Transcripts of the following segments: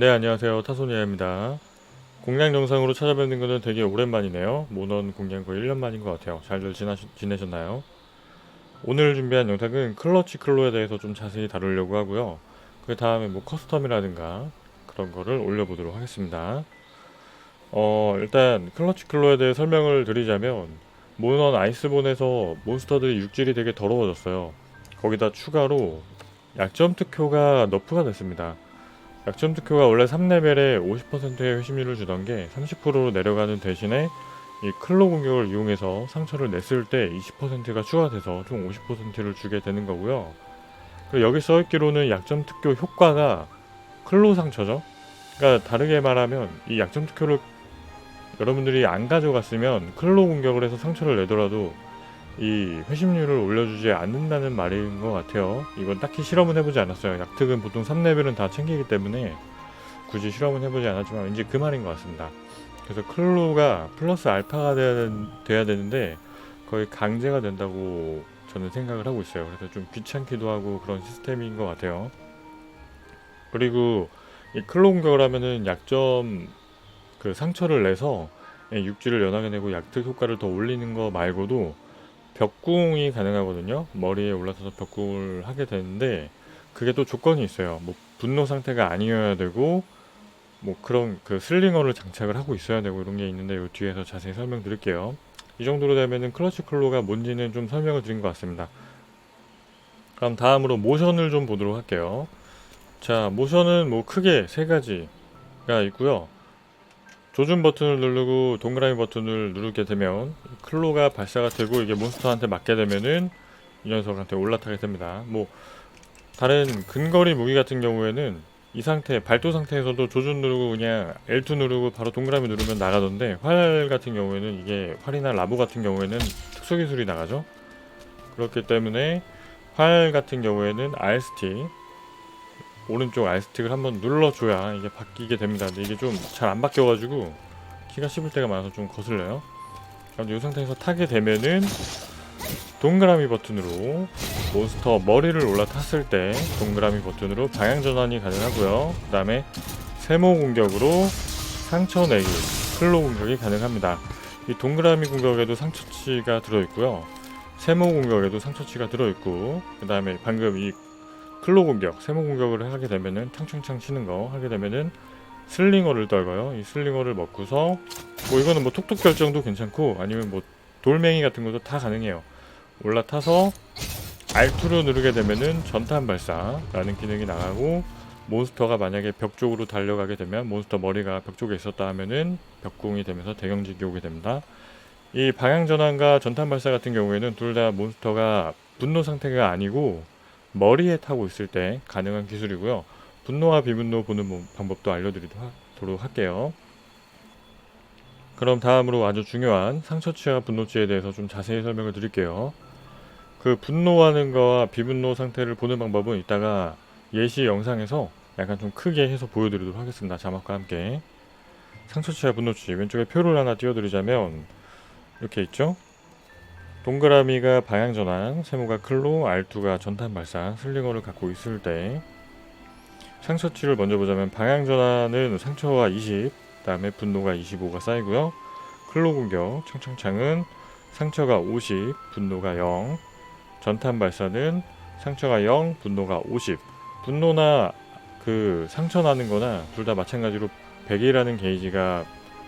네 안녕하세요. 타소니아입니다. 공략 영상으로 찾아뵙는 것은 되게 오랜만이네요. 모넌 공략 거의 1년 만인 것 같아요. 잘들 지나시, 지내셨나요? 오늘 준비한 영상은 클러치 클로에 대해서 좀 자세히 다루려고 하고요. 그 다음에 뭐 커스텀이라든가 그런 거를 올려보도록 하겠습니다. 어 일단 클러치 클로에 대해 설명을 드리자면 모넌 아이스본에서 몬스터들이 육질이 되게 더러워졌어요. 거기다 추가로 약점 특효가 너프가 됐습니다 약점 특효가 원래 3레벨에 50%의 회심률을 주던 게 30%로 내려가는 대신에 이 클로 공격을 이용해서 상처를 냈을 때 20%가 추가돼서 총 50%를 주게 되는 거고요. 그리고 여기 써있기로는 약점 특효 효과가 클로 상처죠. 그러니까 다르게 말하면 이 약점 특효를 여러분들이 안 가져갔으면 클로 공격을 해서 상처를 내더라도 이 회심률을 올려주지 않는다는 말인 것 같아요. 이건 딱히 실험은 해보지 않았어요. 약특은 보통 3레벨은 다 챙기기 때문에 굳이 실험은 해보지 않았지만 왠지 그 말인 것 같습니다. 그래서 클로가 플러스 알파가 돼야, 되는데 거의 강제가 된다고 저는 생각을 하고 있어요. 그래서 좀 귀찮기도 하고 그런 시스템인 것 같아요. 그리고 이 클로 공격을 하면은 약점 그 상처를 내서 예, 육질을 연하게 내고 약특 효과를 더 올리는 거 말고도 벽궁이 가능하거든요. 머리에 올라서서 벽궁을 하게 되는데 그게 또 조건이 있어요. 뭐 분노 상태가 아니어야 되고 뭐 그런 그 슬링어를 장착을 하고 있어야 되고 이런 게 있는데 요 뒤에서 자세히 설명드릴게요. 이 정도로 되면은 클러치 클로가 뭔지는 좀 설명을 드린 것 같습니다. 그럼 다음으로 모션을 좀 보도록 할게요. 자, 모션은 뭐 크게 세 가지가 있고요. 조준 버튼을 누르고 동그라미 버튼을 누르게 되면 클로가 발사가 되고 이게 몬스터한테 맞게 되면은 이 녀석한테 올라타게 됩니다. 뭐 다른 근거리 무기 같은 경우에는 이 상태 발도 상태에서도 조준 누르고 그냥 L2 누르고 바로 동그라미 누르면 나가던데 활 같은 경우에는 이게 활이나 라보 같은 경우에는 특수 기술이 나가죠. 그렇기 때문에 활 같은 경우에는 R 스틱 오른쪽 R 스틱을 한번 눌러줘야 이게 바뀌게 됩니다. 근데 이게 좀 잘 안 바뀌어가지고 키가 씹을 때가 많아서 좀 거슬려요. 그럼 이 상태에서 타게 되면은 동그라미 버튼으로 몬스터 머리를 올라탔을 때 동그라미 버튼으로 방향 전환이 가능하고요. 그 다음에 세모 공격으로 상처 내기, 클로 공격이 가능합니다. 이 동그라미 공격에도 상처치가 들어있고요. 세모 공격에도 상처치가 들어있고, 그 다음에 방금 이 클로 공격, 세모 공격을 하게 되면은 창창창 치는 거 하게 되면은 슬링어를 떨고요. 이 슬링어를 먹고서 뭐 이거는 뭐 톡톡 결정도 괜찮고 아니면 뭐 돌멩이 같은 것도 다 가능해요. 올라타서 R2로 누르게 되면은 전탄 발사라는 기능이 나가고 몬스터가 만약에 벽 쪽으로 달려가게 되면 몬스터 머리가 벽 쪽에 있었다 하면은 벽궁이 되면서 대경직이 오게 됩니다. 이 방향 전환과 전탄 발사 같은 경우에는 둘 다 몬스터가 분노 상태가 아니고 머리에 타고 있을 때 가능한 기술이고요. 분노와 비분노 보는 뭐- 방법도 알려드리도록 할게요. 그럼 다음으로 아주 중요한 상처치와 분노치에 대해서 좀 자세히 설명을 드릴게요. 그 분노하는 거와 비분노 상태를 보는 방법은 이따가 예시 영상에서 약간 좀 크게 해서 보여드리도록 하겠습니다. 자막과 함께. 상처치와 분노치 왼쪽에 표를 하나 띄워드리자면 이렇게 있죠. 동그라미가 방향 전환, 세모가 클로, R2가 전탄 발사, 슬링어를 갖고 있을 때 상처치를 먼저 보자면 방향 전환은 상처가 20, 그 다음에 분노가 25가 쌓이고요. 클로 공격, 청청창은 상처가 50, 분노가 0. 전탄 발사는 상처가 0, 분노가 50. 분노나 그 상처 나는 거나 둘 다 마찬가지로 100이라는 게이지가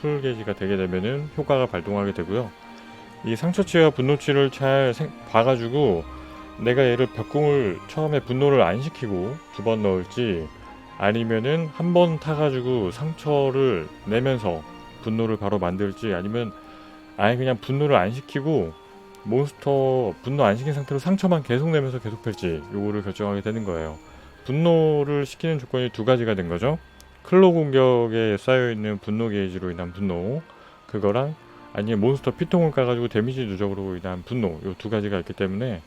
풀 게이지가 되게 되면은 효과가 발동하게 되고요. 이 상처치와 분노치를 잘 생- 봐가지고 내가 얘를 벽궁을 처음에 분노를 안 시키고 두 번 넣을지 아니면은 한 번 타가지고 상처를 내면서 분노를 바로 만들지 아니면 아예 그냥 분노를 안 시키고 몬스터 분노 안 시킨 상태로 상처만 계속 내면서 계속 펼지 요거를 결정하게 되는 거예요. 분노를 시키는 조건이 두 가지가 된 거죠. 클로 공격에 쌓여 있는 분노 게이지로 인한 분노 그거랑 아니면 몬스터 피통을 까가지고 데미지 누적으로 인한 분노 요 두 가지가 있기 때문에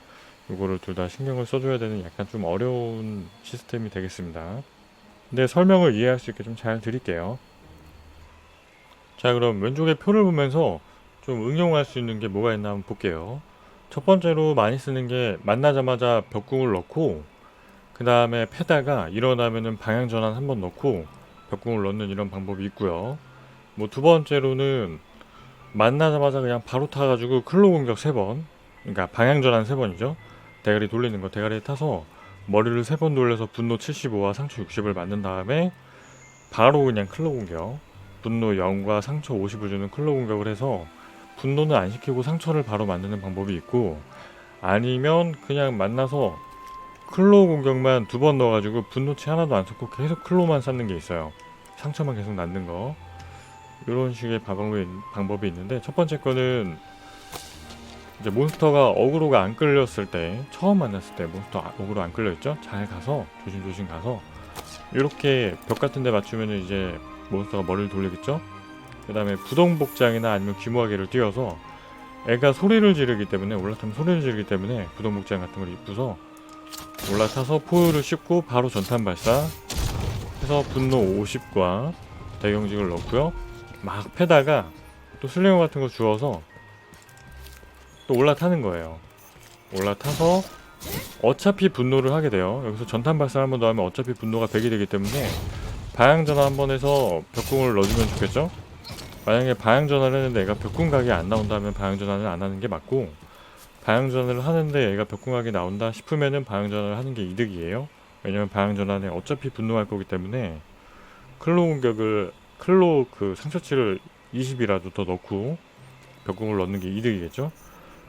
요거를 둘 다 신경을 써줘야 되는 약간 좀 어려운 시스템이 되겠습니다. 근데 설명을 이해할 수 있게 좀 잘 드릴게요. 자 그럼 왼쪽에 표를 보면서 좀 응용할 수 있는 게 뭐가 있나 한번 볼게요. 첫 번째로 많이 쓰는 게 만나자마자 벽궁을 넣고 그 다음에 패다가 일어나면은 방향 전환 한번 넣고 벽궁을 넣는 이런 방법이 있고요. 뭐 두 번째로는 만나자마자 그냥 바로 타가지고 클로 공격 3번 그러니까 방향 전환 3번이죠. 대가리 돌리는 거 대가리에 타서 머리를 3번 돌려서 분노 75와 상처 60을 맞는 다음에 바로 그냥 클로 공격 분노 0과 상처 50을 주는 클로 공격을 해서 분노는 안 시키고 상처를 바로 만드는 방법이 있고 아니면 그냥 만나서 클로 공격만 두 번 넣어가지고 분노치 하나도 안 썼고 계속 클로만 쌓는 게 있어요. 상처만 계속 낳는 거. 이런 식의 방법이, 방법이 있는데 첫 번째 거는 이제 몬스터가 어그로가 안 끌렸을 때 처음 만났을 때 몬스터 아- 어그로 안 끌려 있죠? 잘 가서 조심조심 가서 이렇게 벽 같은 데 맞추면은 이제 몬스터가 머리를 돌리겠죠? 그 다음에 부동복장이나 아니면 귀무하게를 띄워서 애가 소리를 지르기 때문에 올라타면 소리를 지르기 때문에 부동복장 같은 걸 입고서 올라타서 포유를 씹고 바로 전탄 발사 해서 분노 50과 대경직을 넣고요 막 패다가 또 슬링어 같은 거 주워서 또 올라타는 거예요. 올라타서 어차피 분노를 하게 돼요. 여기서 전탄 발사 한 번 더 하면 어차피 분노가 100이 되기 때문에 방향 전환 한번 해서 벽궁을 넣어주면 좋겠죠? 만약에 방향 전환을 했는데 얘가 벽궁 각이 안 나온다면 방향 전환을 안 하는 게 맞고 방향 전환을 하는데 얘가 벽궁 각이 나온다 싶으면은 방향 전환을 하는 게 이득이에요. 왜냐면 방향 전환에 어차피 분노할 거기 때문에 클로 공격을 클로 그 상처치를 20이라도 더 넣고 벽궁을 넣는 게 이득이겠죠.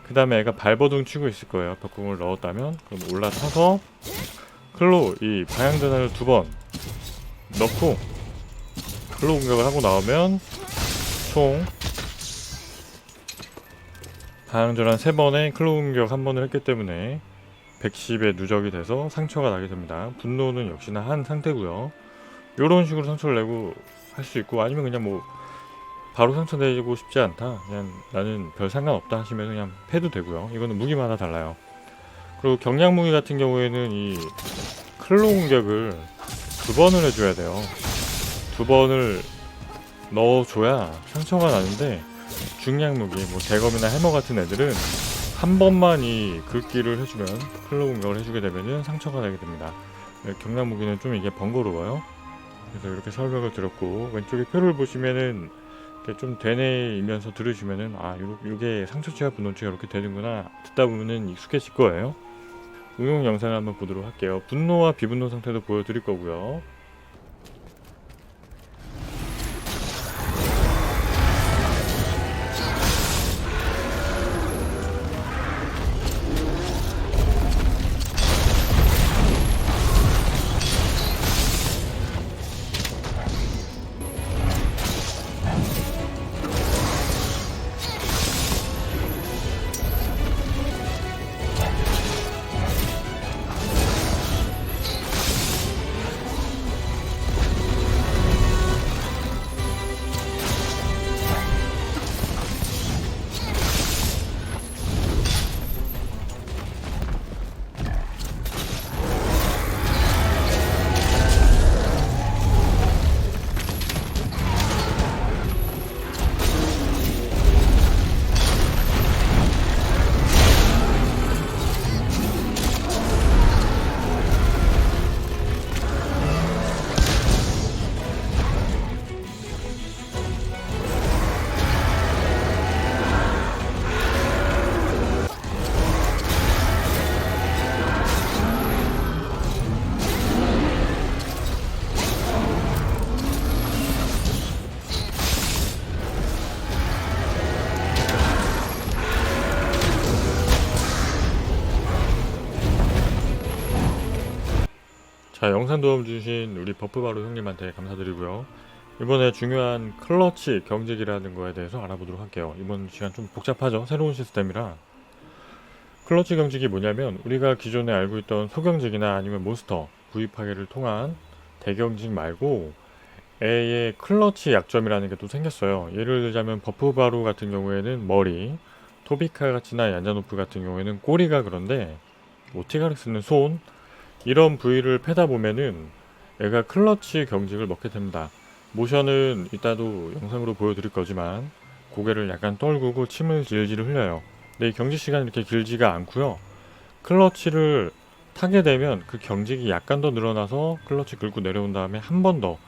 그 다음에 애가 발버둥 치고 있을 거예요. 벽궁을 넣었다면 그럼 올라타서 클로 이 방향 전환을 두 번 넣고 클로 공격을 하고 나오면 총 방향전환 3번에 클로 공격 한 번을 했기 때문에 110의 누적이 돼서 상처가 나게 됩니다. 분노는 역시나 한 상태고요. 이런 식으로 상처를 내고 할 수 있고 아니면 그냥 뭐 바로 상처 내고 싶지 않다. 그냥 나는 별 상관없다 하시면 그냥 패도 되고요. 이거는 무기마다 달라요. 그리고 경량 무기 같은 경우에는 이 클로 공격을 두 번을 해줘야 돼요. 두 번을 넣어줘야 상처가 나는데 중량 무기, 뭐 대검이나 해머 같은 애들은 한 번만 이 긁기를 해주면 클로 공격을 해주게 되면은 상처가 나게 됩니다. 네, 경량 무기는 좀 이게 번거로워요. 그래서 이렇게 설명을 드렸고 왼쪽에 표를 보시면은 좀 되뇌이면서 들으시면은 아 요, 요게 상처치와 분노치가 이렇게 되는구나 듣다 보면은 익숙해질 거예요. 응용 영상을 한번 보도록 할게요. 분노와 비분노 상태도 보여드릴 거고요. 자, 영상 도움 주신 우리 버프바로 형님한테 감사드리고요. 이번에 중요한 클러치 경직이라는 거에 대해서 알아보도록 할게요. 이번 시간 좀 복잡하죠? 새로운 시스템이라. 클러치 경직이 뭐냐면 우리가 기존에 알고 있던 소경직이나 아니면 몬스터 파괴를 통한 대경직 말고 애의 클러치 약점이라는 게 또 생겼어요. 예를 들자면 버프바로 같은 경우에는 머리, 토비카 같이나 얀자노프 같은 경우에는 꼬리가 그런데 오티가르스는 손, 이런 부위를 패다 보면은 애가 클러치 경직을 먹게 됩니다. 모션은 이따도 영상으로 보여드릴 거지만 고개를 약간 떨구고 침을 질질 흘려요. 근데 이 경직 시간이 이렇게 길지가 않고요. 클러치를 타게 되면 그 경직이 약간 더 늘어나서 클러치 긁고 내려온 다음에 한 번 더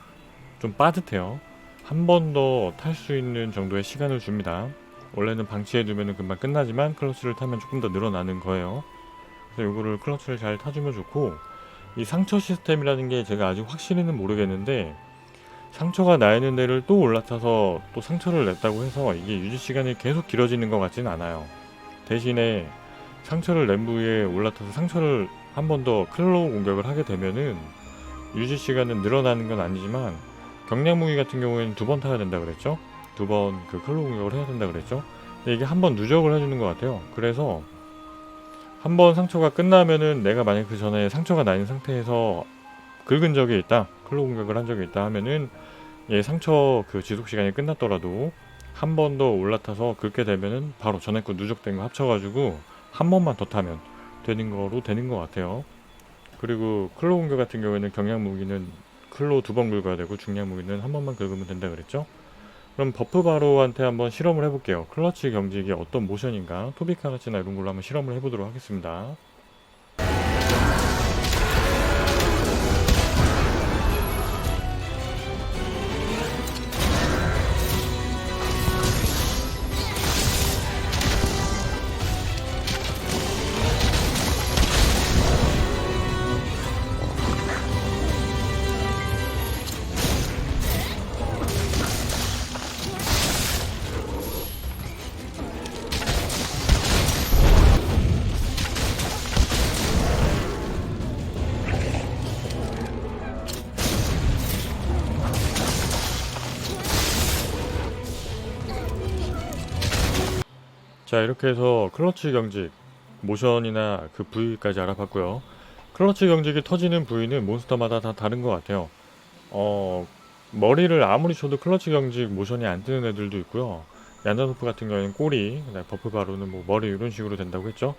좀 빠듯해요. 한 번 더 탈 수 있는 정도의 시간을 줍니다. 원래는 방치해두면 금방 끝나지만 클러치를 타면 조금 더 늘어나는 거예요. 그래서 이거를 클러치를 잘 타주면 좋고 이 상처 시스템이라는 게 제가 아직 확실히는 모르겠는데 상처가 나 있는 데를 또 올라타서 또 상처를 냈다고 해서 이게 유지 시간이 계속 길어지는 것 같지는 않아요. 대신에 상처를 낸 부위에 올라타서 상처를 한 번 더 클로우 공격을 하게 되면은 유지 시간은 늘어나는 건 아니지만 경량 무기 같은 경우에는 두 번 타야 된다 그랬죠? 두 번 그 클로우 공격을 해야 된다 그랬죠? 이게 한 번 누적을 해주는 것 같아요. 그래서 한 번 상처가 끝나면은 내가 만약 그 전에 상처가 나 있는 상태에서 긁은 적이 있다, 클로우 공격을 한 적이 있다 하면은 얘 상처 그 지속 시간이 끝났더라도 한 번 더 올라타서 긁게 되면은 바로 전에 거 누적된 거 합쳐가지고 한 번만 더 타면 되는 거로 되는 것 같아요. 그리고 클로 공격 같은 경우에는 경량 무기는 클로 두 번 긁어야 되고 중량 무기는 한 번만 긁으면 된다 그랬죠? 그럼 버프 바로한테 한번 실험을 해볼게요. 클러치 경직이 어떤 모션인가 토비카라치나 이런 걸로 한번 실험을 해보도록 하겠습니다. 자 이렇게 해서 클러치 경직 모션이나 그 부위까지 알아봤고요. 클러치 경직이 터지는 부위는 몬스터마다 다 다른 것 같아요. 어 머리를 아무리 쳐도 클러치 경직 모션이 안 뜨는 애들도 있고요. 얀자노프 같은 경우에는 꼬리 버프 바로는 뭐 머리 이런 식으로 된다고 했죠.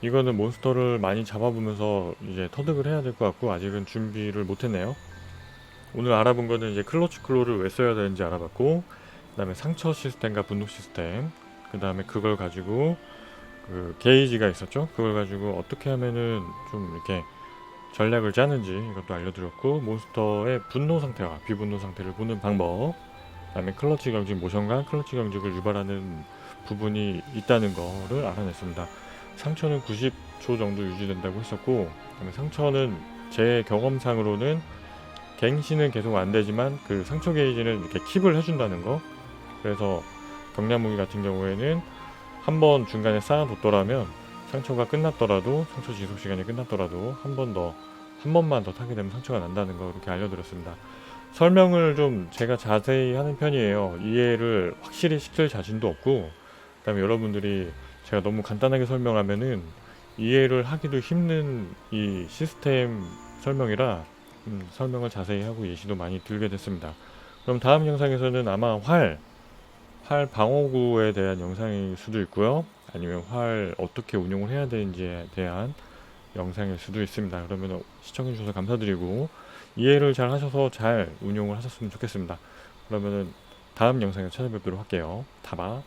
이거는 몬스터를 많이 잡아보면서 이제 터득을 해야 될 것 같고 아직은 준비를 못했네요. 오늘 알아본 거는 이제 클러치 클로를 왜 써야 되는지 알아봤고 그 다음에 상처 시스템과 분노 시스템 그 다음에 그걸 가지고 그 게이지가 있었죠. 그걸 가지고 어떻게 하면은 좀 이렇게 전략을 짜는지 이것도 알려드렸고 몬스터의 분노 상태와 비분노 상태를 보는 방법 그다음에 클러치 경직 모션과 클러치 경직을 유발하는 부분이 있다는 거를 알아냈습니다. 상처는 90초 정도 유지된다고 했었고 그다음에 상처는 제 경험상으로는 갱신은 계속 안 되지만 그 상처 게이지는 이렇게 킵을 해준다는 거 그래서 경량 무기 같은 경우에는 한 번 중간에 쌓아뒀더라면 상처가 끝났더라도 상처 지속 시간이 끝났더라도 한 번 더 한 번만 더 타게 되면 상처가 난다는 거 이렇게 알려드렸습니다. 설명을 좀 제가 자세히 하는 편이에요. 이해를 확실히 시킬 자신도 없고 그다음에 여러분들이 제가 너무 간단하게 설명하면은 이해를 하기도 힘든 이 시스템 설명이라 음, 설명을 자세히 하고 예시도 많이 들게 됐습니다. 그럼 다음 영상에서는 아마 활 활 방어구에 대한 영상일 수도 있고요. 아니면 활 어떻게 운용을 해야 되는지에 대한 영상일 수도 있습니다. 그러면 시청해 주셔서 감사드리고 이해를 잘 하셔서 잘 운용을 하셨으면 좋겠습니다. 그러면은 다음 영상에 찾아뵙도록 할게요. 타바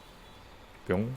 뿅